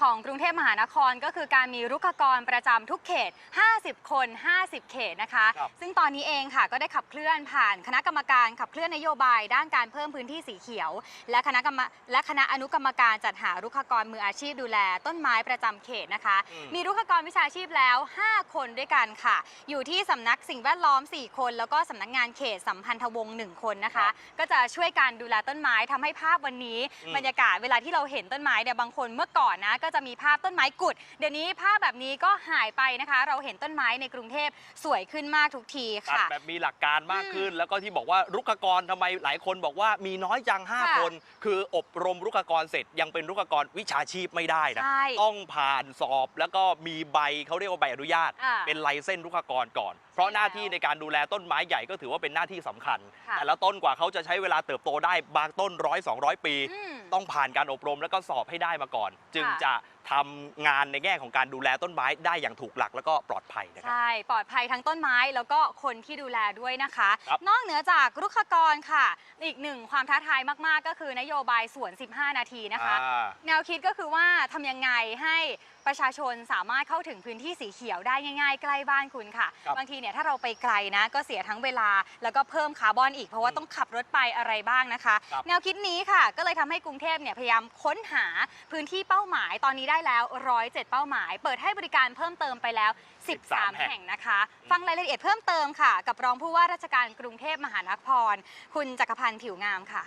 ของกรุงเทพมหานครก็คือการมีรุกขกรประจำทุกเขต 50 คน 50 เขตนะคะ ครับ ซึ่งตอนนี้เองค่ะก็ได้ขับเคลื่อนผ่านคณะกรรมการขับเคลื่อนนโยบาย ด้านการเพิ่มพื้นที่สีเขียว และคณะกรรมและคณะอนุกรรมการจัดหารุกขกรมืออาชีพดูแล ต้นไม้ประจำเขตนะคะ อืม มีรุกขกรวิชาชีพแล้ว 5 คนด้วยกันค่ะ อยู่ที่สำนักสิ่งแวดล้อม 4 คน แล้วก็สำนักงานเขตสัมพันธวงศ์1คนนะคะ ก็จะช่วยการดูแลต้นไม้ทำให้ภาพวันนี้ อืม บรรยากาศเวลาที่เราเห็นต้นไม้เนี่ยบางคนเมื่อก่อนนะก็จะมีภาพต้นไม้กุด เดี๋ยวนี้ภาพแบบนี้ก็หายไปนะคะ เราเห็นต้นไม้ในกรุงเทพสวยขึ้นมากทุกทีตัดค่ะ แบบมีหลักการมากขึ้น แล้วก็ที่บอกว่ารุกขกรทำไมหลายคนบอกว่ามีน้อยจังค่ะ5คน คืออบรมรุกขกรเสร็จยังเป็นรุกขกรวิชาชีพไม่ได้นะ ใช่ต้องผ่านสอบแล้วก็มีใบเขาเรียกว่าใบอนุญาต อ่าเป็นไลเส้นรุกขกรก่อนเพราะใช่หน้าที่ในการดูแลต้นไม้ใหญ่ก็ถือว่าเป็นหน้าที่สำคัญค่ะแต่ละต้นกว่าเขาจะใช้เวลาเติบโตได้บางต้นร้อยสองร้อยปีอืมต้องผ่านการอบรมแล้วก็สอบให้ได้มาก่อน จึงค่ะจะ ทำงานในแง่ของการดูแลต้นไม้ได้อย่างถูกหลักแล้วก็ปลอดภัยนะครับ ใช่ ปลอดภัยทั้งต้นไม้แล้วก็คนที่ดูแลด้วยนะคะ ครับ นอกเหนือจากรุกขกรค่ะ อีกหนึ่งความท้าทายมาก ๆ ก็คือนโยบายสวน 15 นาทีนะคะ อ่า แนวคิดก็คือว่าทำยังไงให้ประชาชนสามารถเข้าถึงพื้นที่สีเขียวได้ง่ายๆ ใกล้บ้านคุณค่ะครับบางทีเนี่ยถ้าเราไปไกลนะ ก็เสียทั้งเวลา แล้วก็เพิ่มคาร์บอนอีกเพราะว่าต้องขับรถไปอะไรบ้างนะคะ ครับ แนวคิดนี้ค่ะ ก็เลยทำให้กรุงเทพเนี่ยพยายามค้นหาพื้นที่เป้าหมายตอนนี้ได้แล้ว 107 เป้าหมาย เปิดให้บริการเพิ่มเติมไปแล้ว 13 แห่งนะคะ ฟังรายละเอียดเพิ่มเติมค่ะ กับรองผู้ว่าราชการกรุงเทพมหานคร คุณจักรพันธ์ผิวงามค่ะ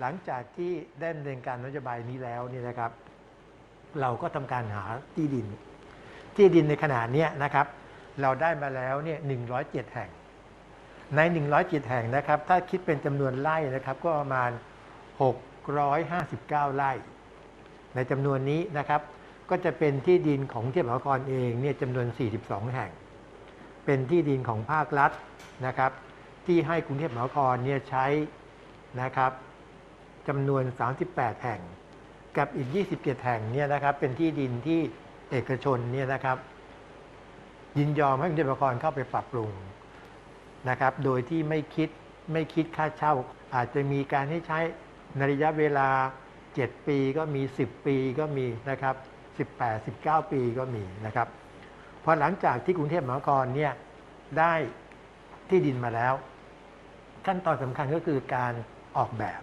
หลังจากที่ได้ดำเนินการนโยบายนี้แล้วเนี่ยนะครับ เราก็ทำการหาที่ดิน ที่ดินในขณะเนี้ยนะครับ เราได้มาแล้วเนี่ย107 แห่ง ใน 107 แห่งนะครับ ถ้าคิดเป็นจำนวนไร่นะครับ ก็ประมาณ 659 ไร่ ในจำนวนนี้นะครับ ก็จะเป็นที่ดินของเทพมหานครเองเนี่ยจำนวน 42 แห่ง เป็นที่ดินของภาครัฐนะครับ ที่ให้กรุงเทพมหานครเนี่ยใช้นะครับจำนวน 38 แห่ง กับอีก 27 แห่งเนี่ยนะครับ เป็นที่ดินที่เอกชนเนี่ยนะครับ ยินยอมให้กรุงเทพมหานครเข้าไปปรับปรุงนะครับ โดยที่ไม่คิดไม่คิดค่าเช่า อาจจะมีการให้ใช้ในระยะเวลา 7 ปีก็มี 10 ปีก็มีนะครับ18 19 ปีก็มีนะครับพอหลังจากที่กรุงเทพมหานครเนี่ยได้ที่ดินมาแล้ว ขั้นตอนสำคัญก็คือการออกแบบ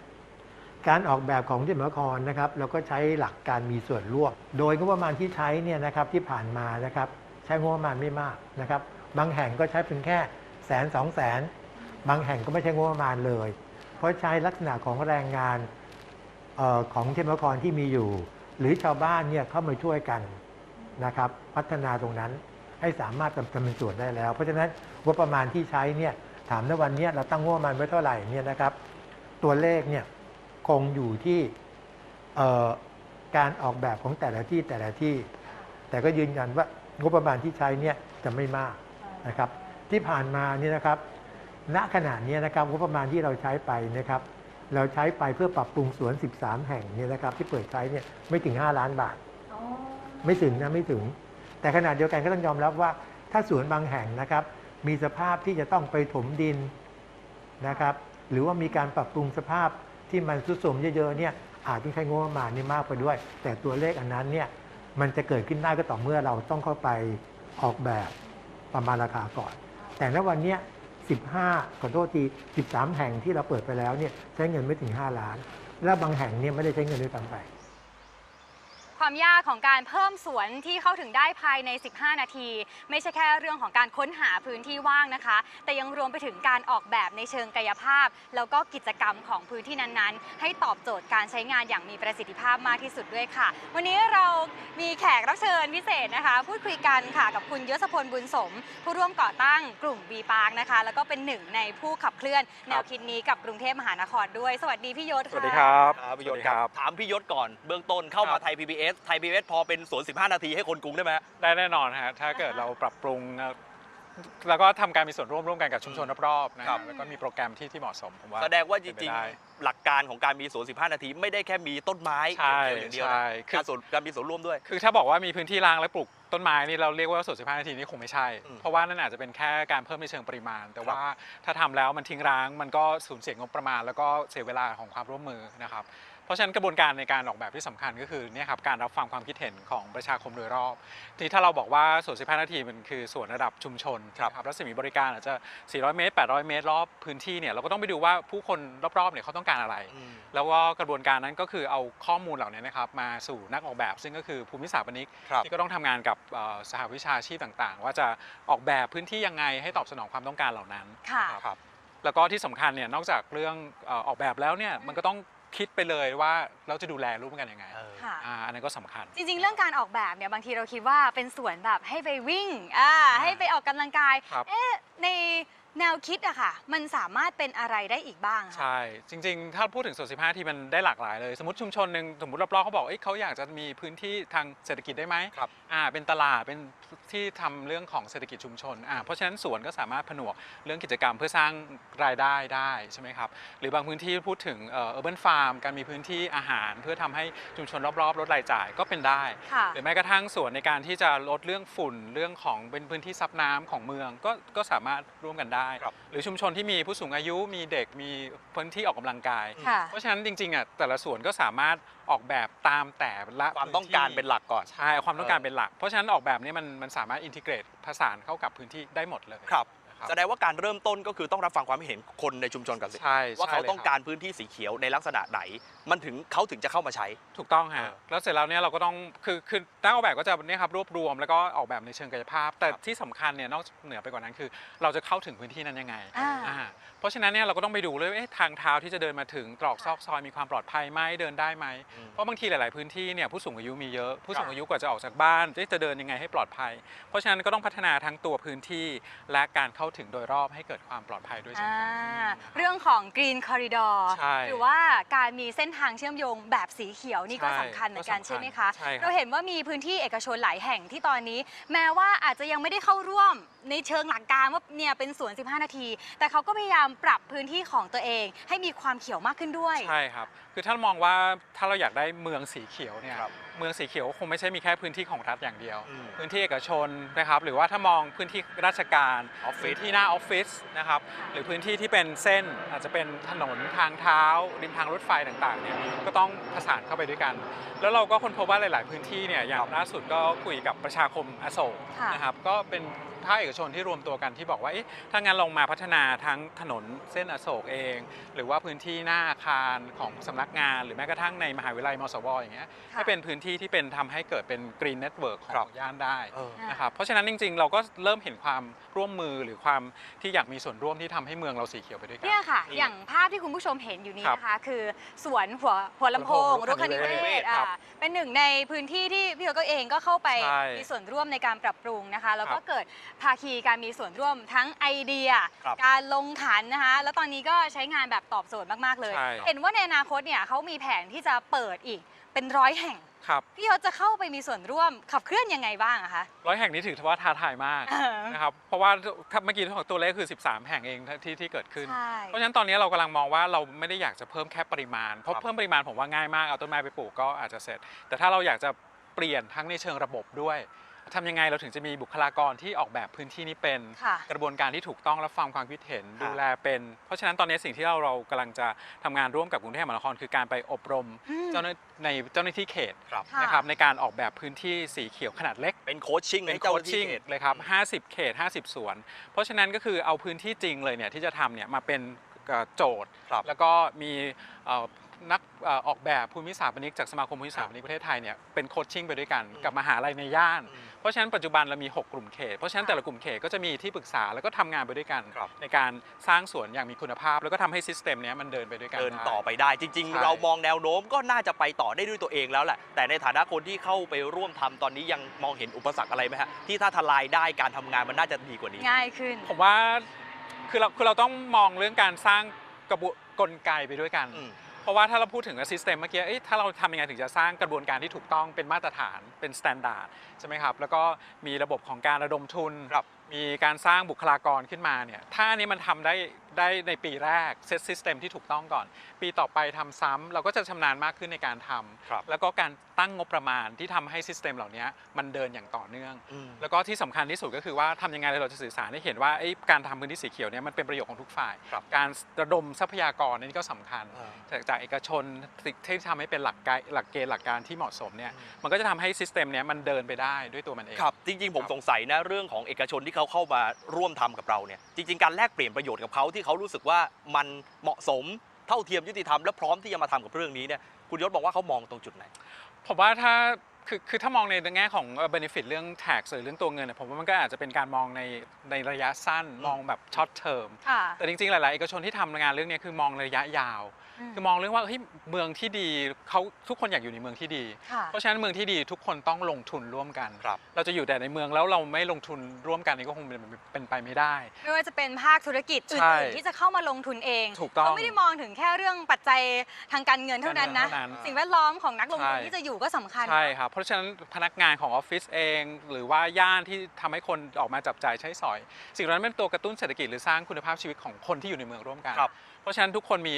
การออกแบบของที่มหานครนะครับ เราก็ใช้หลักการมีส่วนร่วม โดยงบประมาณที่ใช้เนี่ยนะครับที่ผ่านมานะครับใช้งบประมาณไม่มากนะครับ บางแห่งก็ใช้เพียงแค่แสนสองแสนบางแห่งก็ไม่ใช้งบประมาณเลย เพราะใช้ลักษณะของแรงงาน ของเทพนครที่มีอยู่ หรือชาวบ้านเนี่ยเข้ามาช่วยกันนะครับ พัฒนาตรงนั้นให้สามารถทำเป็นส่วนได้แล้ว เพราะฉะนั้นงบประมาณที่ใช้เนี่ยถามในวันเนี้ยเราตั้งงบประมาณไว้เท่าไหร่เนี่ยนะครับ ตัวเลขเนี่ยคงอยู่ที่การออกแบบของแต่ละที่แต่ละที่ แต่ก็ยืนยันว่างบประมาณที่ใช้เนี่ยจะไม่มากนะครับ ที่ผ่านมาเนี่ยนะครับ ณขณะนี้นะครับงบประมาณที่เราใช้ไปนะครับ เราใช้ไปเพื่อปรับปรุงสวน 13 แห่งเนี่ยนะครับที่เปิดใช้เนี่ยไม่ถึง 5 ล้านบาท ไม่ถึงนะไม่ถึง แต่ขณะเดียวกันก็ต้องยอมรับว่า ถ้าสวนบางแห่งนะครับ มีสภาพที่จะต้องไปถมดินนะครับ หรือว่ามีการปรับปรุงสภาพที่มันทรุดโทรมเยอะๆเนี่ยอาจต้องใช้งบประมาณนี่มากไปด้วย แต่ตัวเลขอันนั้นเนี่ยมันจะเกิดขึ้นได้ก็ต่อเมื่อเราต้องเข้าไปออกแบบประมาณราคาก่อน แต่ณวันเนี้ย 15 ขอโทษที 13 แห่งที่เราเปิดไปแล้วเนี่ยใช้เงินไม่ถึง 5 ล้าน และบางแห่งเนี่ยไม่ได้ใช้เงินด้วยซ้ำไป ความยากของการเพิ่มสวนที่เข้าถึงได้ภายใน 15 นาที ไม่ใช่แค่เรื่องของการค้นหาพื้นที่ว่างนะคะ แต่ยังรวมไปถึงการออกแบบในเชิงกายภาพ แล้วก็กิจกรรมของพื้นที่นั้นๆ ให้ตอบโจทย์การใช้งานอย่างมีประสิทธิภาพมากที่สุดด้วยค่ะ วันนี้เรามีแขกรับเชิญพิเศษนะคะ พูดคุยกันค่ะกับคุณยศพลบุญสม ผู้ร่วมก่อตั้งกลุ่ม B Park นะคะ แล้วก็เป็นหนึ่งในผู้ขับเคลื่อนแนวคิดนี้กับกรุงเทพมหานครด้วย สวัสดีพี่ยศสค่ะวัสดีครับ ครับพี่ยศสวัสดีคครัรับบถามพี่ยศก่อนเบื้องต้นเข้ามาครับไทย PBS ไทย PBS พอเป็นสวน 15 นาทีให้คนกรุงได้ไหมฮะ ได้แน่นอนฮะถ้าเกิดเราปรับปรุงเอ่อแล้วก็ทำการมีส่วนร่วมร่วมกันกับชุมชนรอบๆนะคครัรับบแล้วก็มีโปรแกรมที่ที่เหมาะสมผมว่าแสดงว่าจเป็นไปริงได้ๆ หลักการของการมีสวน 15 นาที ไม่ได้แค่มีต้นไม้ใช่อย่างเดียวใช่นะคือ การส่วนการมีส่วนร่วมด้วย คือถ้าบอกว่ามีพื้นที่รางและปลูกต้นไม้นี่เราเรียกว่าสวน15นาทีนี่คงไม่ใช่ อืมเพราะว่านั่นอาจจะเป็นแค่การเพิ่มในเชิงปริมาณ แต่ว่าถ้าทำแล้วมันทิ้งร้างมันก็สูญเสียงบประมาณ แล้วก็เสียเวลาของความร่วมมือนะครับ เพราะฉะนั้นกระบวนการในการออกแบบที่สำคัญก็คือเนี่ยครับการรับฟังความคิดเห็นของประชาคมโดยรอบ ทีนี้ถ้าเราบอกว่าสวน15 นาทีมันคือสวนระดับชุมชนครับนะรัศมีบริการอาจจะ 400 เมตร 800 เมตร รอบพื้นที่เนี่ยเราก็ต้องไปดูว่าผู้คนรอบๆเนี่ยเขาต้องการอะไรอืมแล้วก็กระบวนการนั้นก็คือเอาข้อมูลเหล่านี้นะครับมาสู่นักออกแบบ ซึ่งก็คือภูมิศาสตร์ปนิกครับที่ก็ต้องทำงานกับเอ่อสหวิชาชีพต่างๆ ว่าจะออกแบบพื้นที่ยังไงให้ตอบสนองความต้องการเหล่านั้นค่ะครับแล้วก็ที่สำคัญเนี่ยนอกจากเรื่องเอ่อออกแบบแล้วเนี่ยมันก็ต้อง คิดไปเลยว่าเราจะดูแลรูปกันยังไงเออ ค่ะ อ่าอันนั้นก็สำคัญ จริงๆ เรื่องการออกแบบเนี่ยบางทีเราคิดว่าเป็นสวนแบบให้ไปวิ่งอ่าให้ไปออกกำลังกาย ครับ เอ๊ะใน แนวคิดอะค่ะ มันสามารถเป็นอะไรได้อีกบ้างคะ ใช่ จริง ๆ ถ้าพูดถึงส่วน15 ทีมันได้หลากหลายเลย สมมติชุมชนหนึ่งสมมติรอบๆเขาบอกเอ้ยเขาอยากจะมีพื้นที่ทางเศรษฐกิจได้ไหมครับอ่าเป็นตลาดเป็นที่ทำเรื่องของเศรษฐกิจชุมชนอ่าเพราะฉะนั้นสวนก็สามารถผนวกเรื่องกิจกรรมเพื่อสร้างรายได้ได้ใช่ไหมครับ หรือบางพื้นที่พูดถึงเอ่อ urban farm การมีพื้นที่อาหาร เพื่อทำให้ชุมชนรอบๆลดรายจ่ายก็เป็นได้ ค่ะ หรือแม้กระทั่งส่วนในการที่จะลดเรื่องฝุ่นเรื่องของเป็นพื้นที่ซับน้ำของเมืองก็ก็สามารถร่วมกันได้ครับ หรือชุมชนที่มีผู้สูงอายุมีเด็กมีพื้นที่ออกกำลังกาย ค่ะ เพราะฉะนั้นจริงๆอะแต่ละส่วนก็สามารถออกแบบตามแต่ละความต้องการเป็นหลักก่อน ใช่ความต้องการเออเป็นหลัก เพราะฉะนั้นออกแบบนี้มันมันสามารถอินทิเกรตผสานเข้ากับพื้นที่ได้หมดเลย ครับนะครับ แสดงว่าการเริ่มต้นก็คือต้องรับฟังความเห็นคนในชุมชนก่อนสิใช่ว่าเขาใช่ลยต้องคบการพื้นที่สีเขียวในลักษณะไหน มันถึงเขาถึงจะเข้ามาใช้ ถูกต้องเอฮะอแล้วเสร็จแล้วเนี่ยเราก็ต้อง คือคือนักออกแบบก็จะเนี่ยครับรวบรวมแล้วก็ออกแบบในเชิงกายภาพ แต่ครับ ที่สำคัญเนี่ยนอกเหนือไปกว่านั้นคือ เราจะเข้าถึงพื้นที่นั้นยังไงอ่า อ่าเพราะฉะนั้นเนี่ยเราก็ต้องไปดูเลยว่าเอ๊ะทางเท้าที่จะเดินมาถึงตรอกซอกซอยมีความปลอดภัยไหมเดินได้ไหมอืมเพราะบางทีหลาย ๆ พื้นที่เนี่ยผู้สูงอายุมีเยอะ ผู้สูคงรับอายุกว่าจะออกจากบ้านจะเดินยังไงให้ปลอดภัย เพราะฉะนั้นก็ต้องพัฒนาทั้งตัวพื้นที่และการเข้าถึงโดยรอบให้เกิดความปลอดภัยด้วยเช่นอ่ากัน เรื่องของ Green Corridor ใช่หรือว่าการมีเส้นทางเชื่อมโยงแบบสีเขียวนี่ก็ใช่สำคัญเหมือนกันก็สำคัญใช่ไหมคะ ใช่ครับ เราเห็นว่ามีพื้นที่เอกชนหลายแห่งที่ตอนนี้ แม้ว่าอาจจะยังไม่ได้เข้าร่วมในเชิงหลักการว่าเนี่ยเป็นสวน 15 นาที แต่เขาก็พยายามปรับพื้นที่ของตัวเอง ให้มีความเขียวมากขึ้นด้วย ใช่ครับ คือถ้ามองว่าถ้าเราอยากได้เมืองสีเขียวเนี่ย ครับ เมืองสีเขียวคงไม่ใช่มีแค่พื้นที่ของรัฐอย่างเดียว อืมพื้นที่เอกชนนะครับหรือว่าถ้ามองพื้นที่ราชการออฟฟิศ พื้นที่หน้าออฟฟิศนะครับหรือพื้นที่ที่เป็นเส้นอาจจะเป็นถนนทางเท้าริมทางรถไฟต่างๆเนี่ยก็ต้องผสานเข้าไปด้วยกัน แล้วเราก็ค้นพบว่าหลาย ๆ พื้นที่เนี่ยอย่างล่าสุดก็คุยกับประชาคมอโศกค่ะ นะครับก็เป็น ภาคเอกชนที่รวมตัวกันที่บอกว่าเอ๊ะถ้างั้นลองมาพัฒนาทั้งถนนเส้นอโศกเอง หรือว่าพื้นที่หน้าอาคารของสำนักงาน หรือแม้กระทั่งในมหาวิทยาลัยมสวอย่างเงี้ยค่ะให้เป็นพื้นที่ที่เป็นทำให้เกิดเป็นกรีนเน็ตเวิร์กขครัอบงย่านได้เออนะครับเพราะฉะนั้นจริง ๆ เราก็เริ่มเห็นความร่วมมือหรือความที่อยากมีส่วนร่วมที่ทำให้เมืองเราสีเขียวไปด้วยกันเนี่ยค่ะนี่อย่างภาพที่คุณผู้ชมเห็นอยู่นี้ครับนะคะ คือสวนหัวหัวลำโพงหัวรุลำกโพคงณิเวรุกคณิเวศศครับอ่าเป็นหนึ่งในพื้นที่ที่พี่เขาก็เองก็เข้าไปใช่มีส่วนร่วมในการปรับปรุงนะคะ แล้วก็ครับเกิดภาคีการมีส่วนร่วมทั้งไอเดีย ครับการลงขันนะคะ แล้วตอนนี้ก็ใช้งานแบบตอบโจทย์มากๆเลย ใช่ เห็นว่าในอนาคตเนี่ยเขามีแผนที่จะเปิดอีกเป็นร้อยแห่ง ครับพี่เขาจะเข้าไปมีส่วนร่วมขับเคลื่อนยังไงบ้างอะคะ ร้อยแห่งนี้ถือว่าท้าทายมากเออนะครับเพราะว่าถ้าเมื่อกี้ของตัวเลขคือ 13 แห่งเองที่ที่เกิดขึ้น ใช่ เพราะฉะนั้นตอนนี้เรากำลังมองว่าเราไม่ได้อยากจะเพิ่มแค่ปริมาณ เพราะครับเพิ่มปริมาณผมว่าง่ายมากเอาต้นไม้ไปปลูกก็อาจจะเสร็จ แต่ถ้าเราอยากจะเปลี่ยนทั้งในเชิงระบบด้วย ทำยังไงเราถึงจะมีบุคลากรที่ออกแบบพื้นที่นี้เป็นค่ะกระบวนการที่ถูกต้องรับฟังความคิดเห็นดูแลเป็น เพราะฉะนั้นตอนนี้สิ่งที่เราเรากำลังจะทำงานร่วมกับกรุงเทพมหานครคือการไปอบรมอืม เจ้าหน้าในเจ้าหน้าที่เขตครับ ค่ะ นะครับในการออกแบบพื้นที่สีเขียวขนาดเล็ก เป็นโคชชิ่งเป็นให้โคเจ้าหชน้าที่ชิ่งเขต เลยครับ 50 เขต 50 สวน เพราะฉะนั้นก็คือเอาพื้นที่จริงเลยเนี่ยที่จะทำเนี่ยมาเป็นเอ่อโจทย์ ครับแล้วก็มีเอ่อ นักเอ่อออกแบบภูมิศาสตร์ปนิกจากสมาคมภูมิศาสตร์ปนิกประเทศไทยเนี่ยเป็นโคชชิ่งไปด้วยกันอืมกับมหาลัยในย่านอืมเพราะฉะนั้นปัจจุบันเรามี 6 กลุ่มเขต เพราะฉะนั้นค่ะแต่ละกลุ่มเขตก็จะมีที่ปรึกษาแล้วก็ทำงานไปด้วยกันครับในการสร้างสวนอย่างมีคุณภาพ แล้วก็ทำให้ซิสเต็มเนี้ยมันเดินไปด้วยกันเดินได้ต่อไปได้จริงใช่ๆเรามองแนวโน้มก็น่าจะไปต่อได้ด้วยตัวเองแล้วแหละแต่ในฐานะคนที่เข้าไปร่วมทำตอนนี้ยังมองเห็นอุปสรรคอะไรไหมฮะที่ถ้าทลายได้การทำงานมันน่าจะดีกว่านี้ ง่ายขึ้น ผมว่าคือเราคือเราต้องมองเรื่องการสร้างกระบวนกลไกไปด้วยกันอืม เพราะว่าถ้าเราพูดถึงซิสเต็มเมื่อกี้ถ้าเราทำยังไงถึงจะสร้างกระบวนการที่ถูกต้องเป็นมาตรฐานเป็นสแตนดาร์ดใช่ไหมครับแล้วก็มีระบบของการระดมทุนครับ มีการสร้างบุคลากรขึ้นมาเนี่ยถ้าอันนี้มันทำได้ได้ในปีแรกเซตซิสเต็มที่ถูกต้องก่อน ปีต่อไปทำซ้ำเราก็จะชำนาญมากขึ้นในการทำครับแล้วก็การตั้งงบประมาณที่ทำให้ซิสเต็มเหล่านี้มันเดินอย่างต่อเนื่องอืมแล้วก็ที่สำคัญที่สุดก็คือว่าทำยังไงเราจะสื่อสารให้เห็นว่าไอ้การทำพื้นที่สีเขียวเนี่ยมันเป็นประโยชน์ของทุกฝ่ายครับการระดมทรัพยากรนี่ก็สำคัญอ่าจากจากเอกชนที่ทำให้เป็นหลักไกด์หลักเกณฑ์หลักการที่เหมาะสมเนี่ยอืมมันก็จะทำให้ซิสเต็มเนี้ยมันเดินไปได้ด้วยตัวมันเองครับจริงๆผมครับสงสัยนะเรื่องของเอกชนที่เขาเข้ามาร่วมทำกับเราเนี่ยจริง ๆ การแลกเปลี่ยนประโยชน์กับเขาที่เขารู้สึกว่ามันเหมาะสมเท่าเทียมยุติธรรมและพร้อมที่จะมาทำกับเรื่องนี้เนี่ยคุณยศบอกว่าเขามองตรงจุดไหนผมว่าถ้า คือคือถ้ามองในแง่ของเอ่อ benefit เรื่อง tax หรือเรื่องตัวเงินเนี่ยผมว่ามันก็อาจจะเป็นการมองในในระยะสั้นมองแบบ short term ค่ะ แต่จริงๆ หลายๆเอกชนที่ทำงานเรื่องเนี้ยคือมองระยะยาว อืมคือมองเรื่องว่าเฮ้ยเมืองที่ดีเขาทุกคนอยากอยู่ในเมืองที่ดี ค่ะ เพราะฉะนั้นเมืองที่ดีทุกคนต้องลงทุนร่วมกัน ครับ เราจะอยู่แต่ในเมืองแล้วเราไม่ลงทุนร่วมกันนี่ก็คงเป็นเป็นไปไม่ได้ ไม่ว่าจะเป็นภาคธุรกิจใช่อื่นๆที่จะเข้ามาลงทุนเองถูกต้องเขาไม่ได้มองถึงแค่เรื่องปัจจัยทางการเงินเท่านั้นนะเท่านั้นสิ่งแวดล้อมของนักลงทุนใช่ ที่จะอยู่ก็สำคัญ ใช่ครับเพราะฉะนั้นพนักงานของออฟฟิศเอง หรือว่าย่านที่ทำให้คนออกมาจับจ่ายใช้สอย สิ่งนั้นเป็นตัวกระตุ้นเศรษฐกิจหรือสร้างคุณภาพชีวิตของคนที่อยู่ในเมืองร่วมกันค รับเพราะฉะนั้นทุกคนมี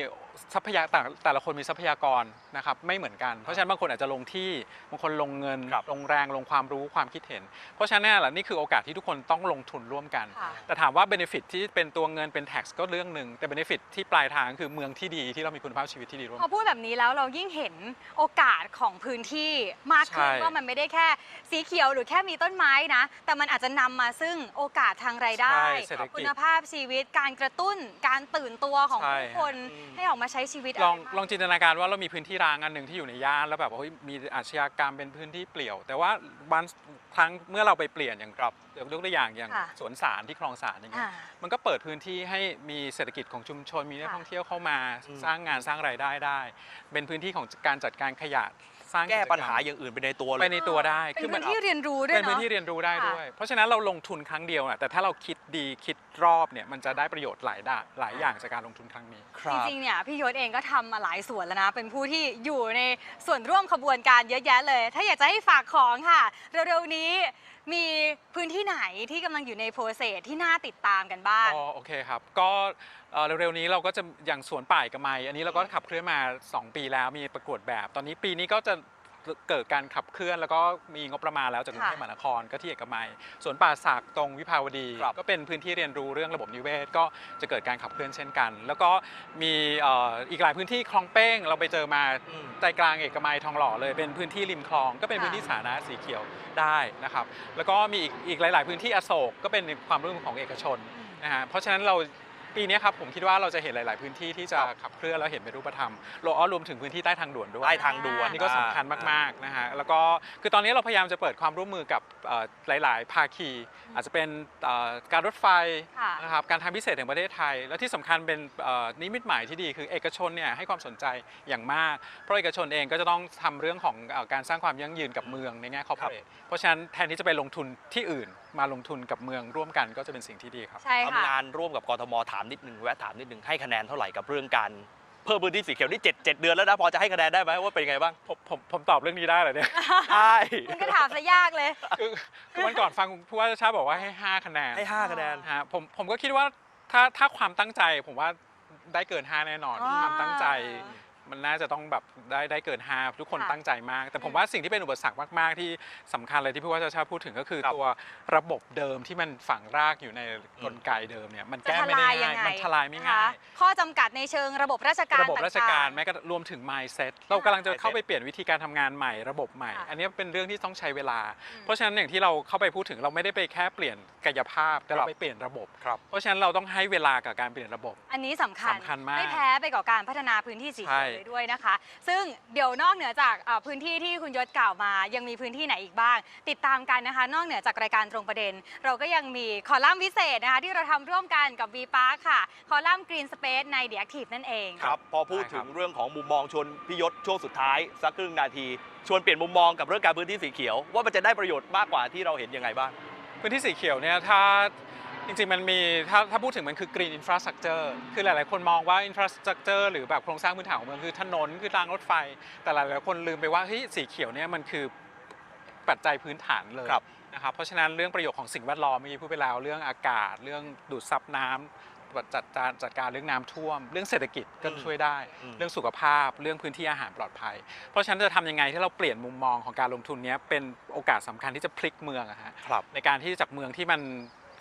ทรัพยากรแต่แต่ละคนมีทรัพยากรนะครับไม่เหมือนกัน เพราะฉะนั้นบางคนอาจจะลงที่บางคนลงเงินครับลงแรงลงความรู้ความคิดเห็น เพราะฉะนั้นเนี่ยแหละนี่คือโอกาสที่ทุกคนต้องลงทุนร่วมกันค่ะแต่ถามว่า benefit ที่เป็นตัวเงินเป็น tax ก็เรื่องหนึ่งแต่ benefit ที่ปลายทางคือเมืองที่ดีที่เรามีคุณภาพชีวิตที่ดีร่วมพอพูดแบบนี้แล้วเรายิ่งเห็นโอกาสของพื้นที่มากขึ้นใช่ว่ามันไม่ได้แค่สีเขียวหรือแค่มีต้นไม้นะ แต่มันอาจจะนำมาซึ่งโอกาสทางรายได้ใช่เศรษฐกิจคุณภาพชีวิตการกระตุ้นการตื่นตัวของใช่ผู้คนอืมให้ออกมาใช้ชีวิตลองะไรบ้าลองจินตนาการว่าเรามีพื้นที่ร้างอันหนึ่งที่อยู่ในย่านแล้วแบบว่าเฮ้ยมีอาชญากรรมเป็นพื้นที่เปลี่ยว แต่ว่าวันครั้งเมื่อเราไปเปลี่ยนอย่างครับยกตัวอย่างอย่างค่ะสวนสารที่คลองสารอย่างเงี้อ่ายมันก็เปิดพื้นที่ให้มีเศรษฐกิจของชุมชนมีนักค่ะท่องเที่ยวเข้ามาอืมสร้างงานสร้างรายได้ได้ เป็นพื้นที่ของการจัดการขยะ สร้างแก้จรรมปัญหาอย่างอื่นไปในตัวเลไปยในตัวได้เป็นคือพื้มันนที่เรียนรู้ด้วยเป็นพื้นเนาะที่เรียนรู้ได้ค่ะด้วย เพราะฉะนั้นเราลงทุนครั้งเดียวนะแต่ถ้าเราคิดดีคิดรอบเนี่ยมันจะได้ประโยชน์หลายด้านหลายอย่างจากการลงทุนครั้งนี้จริงๆเนี่ยพี่ยศเองก็ทำมาหลายส่วนแล้วนะ เป็นผู้ที่อยู่ในส่วนร่วมขบวนการเยอะแยะเลย ถ้าอยากจะให้ฝากของค่ะเร็วๆนี้มีพื้นที่ไหนที่กำลังอยู่ในโปรเซสที่น่าติดตามกันบ้างอ๋อโอเคครับก็เอ่อเร็วๆนี้เราก็จะอย่างสวนป่ายกับไม้อันนี้เราก็ขับเคลื่อนมา 2 ปีแล้วมีประกวดแบบ ตอนนี้ปีนี้ก็จะเกิดการขับเคลื่อนแล้วก็มีงบประมาณแล้วจากกรุงเทพค่ะมหานครก็ที่เอกมัยสวนป่าศักตรงวิภาวดีครับก็เป็นพื้นที่เรียนรู้เรื่องระบบนิเวศก็จะเกิดการขับเคลื่อนเช่นกัน แล้วก็มีเอ่ออีกหลายพื้นที่คลองเป้งเราไปเจอมาอืมใจกลางเอกมัยทองหล่อเลยเป็นพื้นที่ริมคลอง ก็เป็นค่ะพื้นที่สาธารณะสีเขียวได้นะครับแล้วก็มีอีกอีกหลาย ๆ พื้นที่อโศกก็เป็นความร่วมมือของเอกชนนะฮะเพราะฉะนั้นเรา ปีนี้ครับผมคิดว่าเราจะเห็นหลาย ๆ พื้นที่ที่จะครับขับเคลื่อนแล้วเห็นเป็นรูปธรรมรวมอ๋อรวมถึงพื้นที่ใต้ทางด่วนด้วยใต้ทางด่วนอันนี้ก็สำคัญมาก ๆ นะฮะแล้วก็คือตอนนี้เราพยายามจะเปิดความร่วมมือกับเอ่อหลาย ๆ ภาคี อาจจะเป็นเอ่อการรถไฟค่ะนะครับการทางพิเศษแห่งประเทศไทย และที่สำคัญเป็นเอ่อนิมิตหมายที่ดีคือเอกชนเนี่ยให้ความสนใจอย่างมาก เพราะเอกชนเองก็จะต้องทำเรื่องของเอ่อการสร้างความยั่งยืนกับเมืองในแง่คอร์ปอเรทเพราะฉะนั้นแทนที่จะไปลงทุนที่อื่น มาลงทุนกับเมืองร่วมกันก็จะเป็นสิ่งที่ดีครับ ใช่ค่ะ ทำงานร่วมกับกทมถามนิดนึงแวะถามนิดนึงให้คะแนนเท่าไหร่กับเรื่องการเพิ่มพื้นที่สีเขียวนี่เจ็ดเจ็ดเดือนแล้วนะพอจะให้คะแนนได้ไหมว่าเป็นยังไงบ้าง ผมผมผมตอบเรื่องนี้ได้เหรอเนี่ย ใช่คุณก็ถามซะยากเลย คือคือวันก่อนฟังผู้ว่าชาติบอกว่าให้ 5 คะแนนให้ห้าคะแนน ฮะผมผมก็คิดว่าถ้าถ้าความตั้งใจผมว่าได้เกิน 5 แน่นอนอ่า ความตั้งใจ มันน่าจะต้องแบบได้ได้เกิน5ทุกคนค่ะตั้งใจมาก แต่ผมว่าสิ่งที่เป็นอุปสรรคมาก ๆ ที่สำคัญเลยที่ผู้ว่าชาติชาติพูดถึงก็คือครับตัวระบบเดิมที่มันฝังรากอยู่ในกลไกเดิมเนี่ยมันจะแก้ทไม่ได้ลายยังง่ายไงมันทลายไม่นะง่าคะยข้อจำกัดในเชิงระบบราชการระบบราชการต่งๆแม้กระทั่งรวมถึง mindset เรากำลังจะเข้าไปเปลี่ยนวิธีการทำงานใหม่ระบบใหม่ค่ะอันนี้เป็นเรื่องที่ต้องใช้เวลาอืมเพราะฉะนั้นอย่างที่เราเข้าไปพูดถึงเราไม่ได้ไปแค่เปลี่ยนกายภาพแต่ครัเราบไปเปลี่ยนระบบครับเพราะฉะนั้นเราต้องให้เวลากับการเปลี่ยนระบบ อันนี้สำคัญสำคัญมากไม่แพ้ไปกับการพัฒนาพื้นที่สีเขียวใช่เลยด้วยนะคะ ซึ่งเดี๋ยวนอกเหนือจากเอ่อพื้นที่ที่คุณยศกล่าวมา ยังมีพื้นที่ไหนอีกบ้าง ติดตามกันนะคะ นอกเหนือจากรายการตรงประเด็น เราก็ยังมีคอลัมน์พิเศษนะคะที่เราทำร่วมกันกับ V Park ค่ะ คอลัมน์ Green Space ใน The Active นั่นเอง ครับพอพูดได้คถึรับงเรื่องของมุมมองชวนพิยศช่วงสุดท้าย สักครึ่งนาที ชวนเปลี่ยนมุมมองกับเรื่องการพื้นที่สีเขียว ว่ามันจะได้ประโยชน์มากกว่าที่เราเห็นยังไงบ้าง พื้นที่สีเขียวเนี่ยถ้า จริงๆ มันมีถ้าถ้าพูดถึงมันคือ green infrastructure คือหลายๆ คนมองว่า infrastructure หรือแบบโครงสร้างพื้นฐานของเมืองคือถนนคือรางรถไฟ แต่หลายๆ คนลืมไปว่าเฮ้ยสีเขียวเนี่ยมันคือปัจจัยพื้นฐานเลยครับนะครับเพราะฉะนั้นเรื่องประโยชน์ของสิ่งแวดล้อมเมื่อกี้พูดไปแล้วเรื่องอากาศ เรื่องดูดซับน้ำจัดการจัดการเรื่องน้ำท่วม เรื่องเศรษฐกิจก็อืมช่วยได้อืมเรื่องสุขภาพเรื่องพื้นที่อาหารปลอดภัย เพราะฉะนั้นจะทำยังไงที่เราเปลี่ยนมุมมองของการลงทุนเนี้ยเป็นโอกาสสำคัญที่จะพลิกเมืองอะฮะครับในการที่จากเมืองที่มัน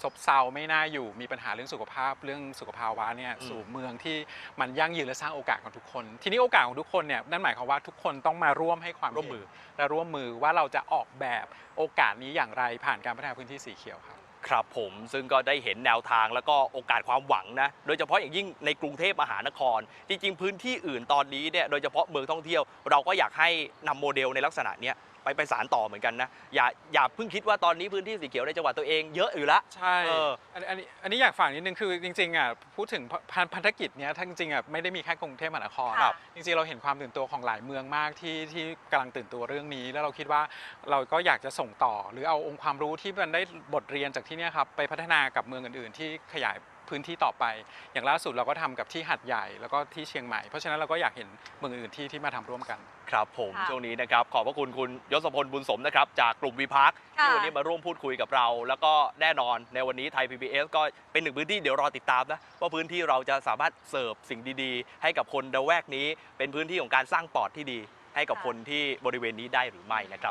ซบเซาไม่น่าอยู่มีปัญหาเรื่องสุขภาพเรื่องสุขภาวะเนี่ยอืมสู่เมืองที่มันยั่งยืนและสร้างโอกาสของทุกคน ทีนี้โอกาสของทุกคนเนี่ยนั่นหมายความว่าทุกคนต้องมาร่วมให้ความร่วมมือเห็นและร่วมมือว่าเราจะออกแบบโอกาสนี้อย่างไรผ่านการพัฒนาพื้นที่สีเขียวครับครับผมซึ่งก็ได้เห็นแนวทางแล้วก็โอกาสความหวังนะโดยเฉพาะอย่างยิ่งในกรุงเทพมหานคร จริง ๆ พื้นที่อื่นตอนนี้เนี่ยโดยเฉพาะเมืองท่องเที่ยว เราก็อยากให้นำโมเดลในลักษณะเนี้ย ไปไปสารต่อเหมือนกันนะ อย่าอย่าเพิ่งคิดว่าตอนนี้พื้นที่สีเขียวในจังหวัดตัวเองเยอะอยู่ละ ใช่เอออันอันนี้อันนี้อยากฝากนิดนึงคือจริงๆอะพูดถึงพันพันธกิจเนี้ยทั้งจริงๆอะไม่ได้มีแค่กรุงเทพมหานครครับจริงๆเราเห็นความตื่นตัวของหลายเมืองมากที่ที่กำลังตื่นตัวเรื่องนี้ แล้วเราคิดว่าเราก็อยากจะส่งต่อ หรือเอาองค์ความรู้ที่มันได้บทเรียนจากที่เนี่ยครับไปพัฒนากับเมืองอื่นๆ ที่ขยาย พื้นที่ต่อไป อย่างล่าสุดเราก็ทำกับที่หัดใหญ่แล้วก็ที่เชียงใหม่เพราะฉะนั้นเราก็อยากเห็นเมืองอื่นๆที่ที่มาทำร่วมกัน ครับผมค่ะช่วงนี้นะครับ ขอบพระคุณคุณยศพลบุญสมนะครับจากกลุ่มวีพักค่ะที่วันนี้มาร่วมพูดคุยกับเรา แล้วก็แน่นอนในวันนี้ไทย PBS ก็เป็นหนึ่งพื้นที่เดี๋ยวรอติดตามนะว่าพื้นที่เราจะสามารถเสิร์ฟสิ่งดีๆ ให้กับคนระแวกนี้ เป็นพื้นที่ของการสร้างปอดที่ดี ให้กับค่ะคนที่บริเวณนี้ได้หรือไม่นะครับ